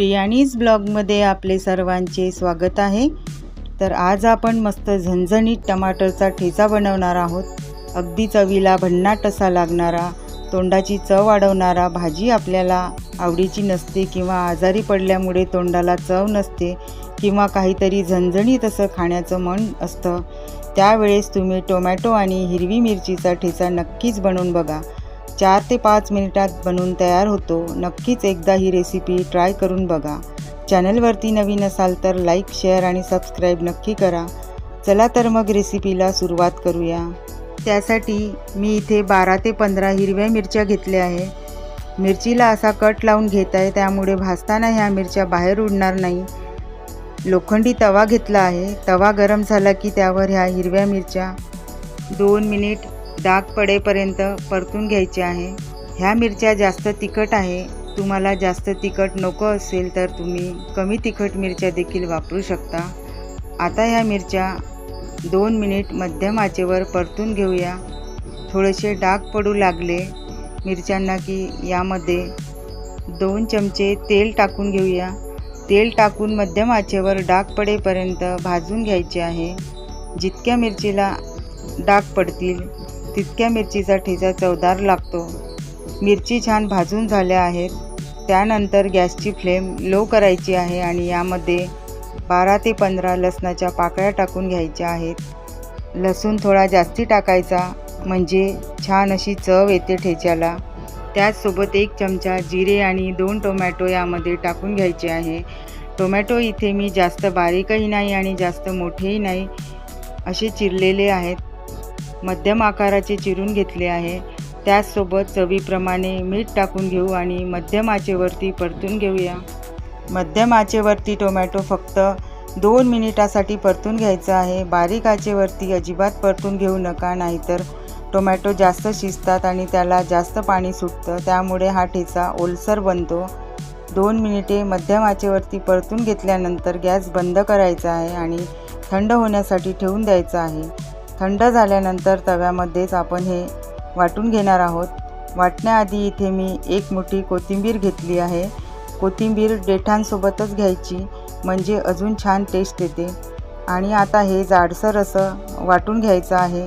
प्रियाणीज ब्लॉगमध्ये आपले सर्वांचे स्वागत आहे. तर आज आपण मस्त झणझणीत टमाटरचा ठेचा बनवणार आहोत. अगदी चवीला भन्नाट असा लागणारा तोंडाची चव वाढवणारा भाजी आपल्याला आवडीची नसते किंवा आजारी पडल्यामुळे तोंडाला चव नसते किंवा काहीतरी झणझणीत असं खाण्याचं मन असतं त्यावेळेस तुम्ही टोमॅटो आणि हिरवी मिरचीचा ठेचा नक्कीच बनवून बघा. चार ते पाच मिनिटात बनवून तयार होतो. नक्कीच एकदा ही रेसिपी ट्राय करून बघा. चॅनलवरती नवीन असाल तर लाईक शेअर आणि सबस्क्राईब नक्की करा. चला तर मग रेसिपीला सुरुवात करूया. त्यासाठी मी इथे बारा ते पंधरा हिरव्या मिरच्या घेतल्या आहे. मिरचीला असा कट लावून घेत आहे त्यामुळे भाजताना ह्या मिरच्या बाहेर उडणार नाही. लोखंडी तवा घेतला आहे. तवा गरम झाला की त्यावर ह्या हिरव्या मिरच्या दोन मिनिट डाग पडेपर्यंत परतून घ्यायचे आहे. ह्या मिरच्या जास्त तिखट आहे. तुम्हाला जास्त तिखट नको असेल तर तुम्ही कमी तिखट मिरच्या देखील वापरू शकता. आता ह्या मिरच्या दोन मिनिट मध्यम आचेवर परतून घेऊया. थोडेसे डाग पडू लागले मिरच्यांना की यामध्ये दोन चमचे तेल टाकून घेऊया. तेल टाकून मध्यम आचेवर डाग पडेपर्यंत भाजून घ्यायचे आहे. जितक्या मिरचीला डाग पडतील तितक्या मिरचीचा ठेचा चवदार लागतो. मिरची छान भाजून झाल्या आहेत. त्यानंतर गॅसची फ्लेम लो करायची आहे आणि यामध्ये बारा ते पंधरा लसणाच्या पाकळ्या टाकून घ्यायच्या आहेत. लसूण थोडा जास्ती टाकायचा म्हणजे छान अशी चव येते ठेच्याला. त्याचसोबत एक चमचा जिरे आणि दोन टोमॅटो यामध्ये टाकून घ्यायचे आहे. टोमॅटो इथे मी जास्त बारीकही नाही आणि जास्त मोठेही नाही असे चिरलेले आहेत. मध्यम आकाराचे चिरून घेतले आहे. त्याचसोबत चवीप्रमाणे मीठ टाकून घेऊ आणि मध्यम आचेवरती परतून घेऊया. मध्यम आचेवरती टोमॅटो फक्त दोन मिनिटासाठी परतून घ्यायचा आहे. बारीक आचेवरती अजिबात परतून घेऊ नका नाहीतर टोमॅटो जास्त शिजतात आणि त्याला जास्त पाणी सुटतं. त्यामुळे हा ठेचा ओलसर बनतो. दोन मिनिटे मध्यम आचेवरती परतून घेतल्यानंतर गॅस बंद करायचा आहे आणि थंड होण्यासाठी ठेवून द्यायचा आहे. थंड झाल्यानंतर तव्यामध्येच आपण हे वाटून घेणार आहोत. वाटण्याआधी इथे मी एक मोठी कोथिंबीर घेतली आहे. कोथिंबीर देठांसोबतच घ्यायची म्हणजे अजून छान टेस्ट येते. आणि आता हे जाडसर असं वाटून घ्यायचं आहे.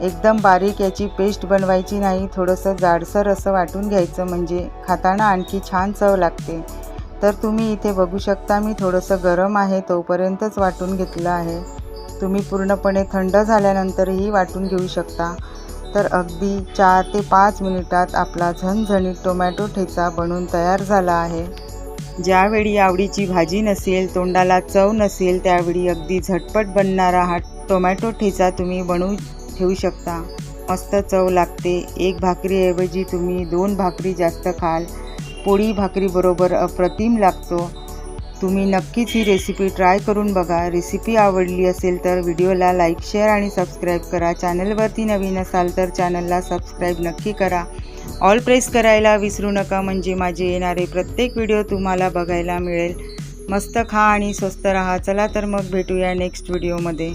एकदम बारीक याची पेस्ट बनवायची नाही थोडंसं जाडसर असं वाटून घ्यायचं म्हणजे खाताना आणखी छान चव लागते. तर तुम्ही इथे बघू शकता मी थोडंसं गरम आहे तोपर्यंतच वाटून घेतलं आहे. तुम्ही पूर्णपणे थंड झाल्यानंतरही वाटून घेऊ शकता. तर अगदी चार ते पाच मिनिटात आपला झणझणीत टोमॅटो ठेचा बनून तयार झाला आहे. ज्यावेळी आवडीची भाजी नसेल तोंडाला चव नसेल त्यावेळी अगदी झटपट बनणारा हा टोमॅटो ठेचा तुम्ही बनवू ठेवू शकता. मस्त चव लागते. एक भाकरीऐवजी तुम्ही दोन भाकरी जास्त खाल. पोळी भाकरीबरोबर अप्रतिम लागतो. तुम्ही नक्कीच ही रेसिपी ट्राय करून बघा. रेसिपी आवडली असेल तर व्हिडिओला लाईक शेअर आणि सबस्क्राईब करा. चॅनलवरती नवीन असाल तर चॅनलला सबस्क्राईब नक्की करा. ऑल प्रेस करायला विसरू नका. म्हणजे माझे येणारे प्रत्येक व्हिडिओ तुम्हाला बघायला मिळेल. मस्त खा आणि स्वस्त राहा. चला तर मग भेटूया नेक्स्ट व्हिडिओमध्ये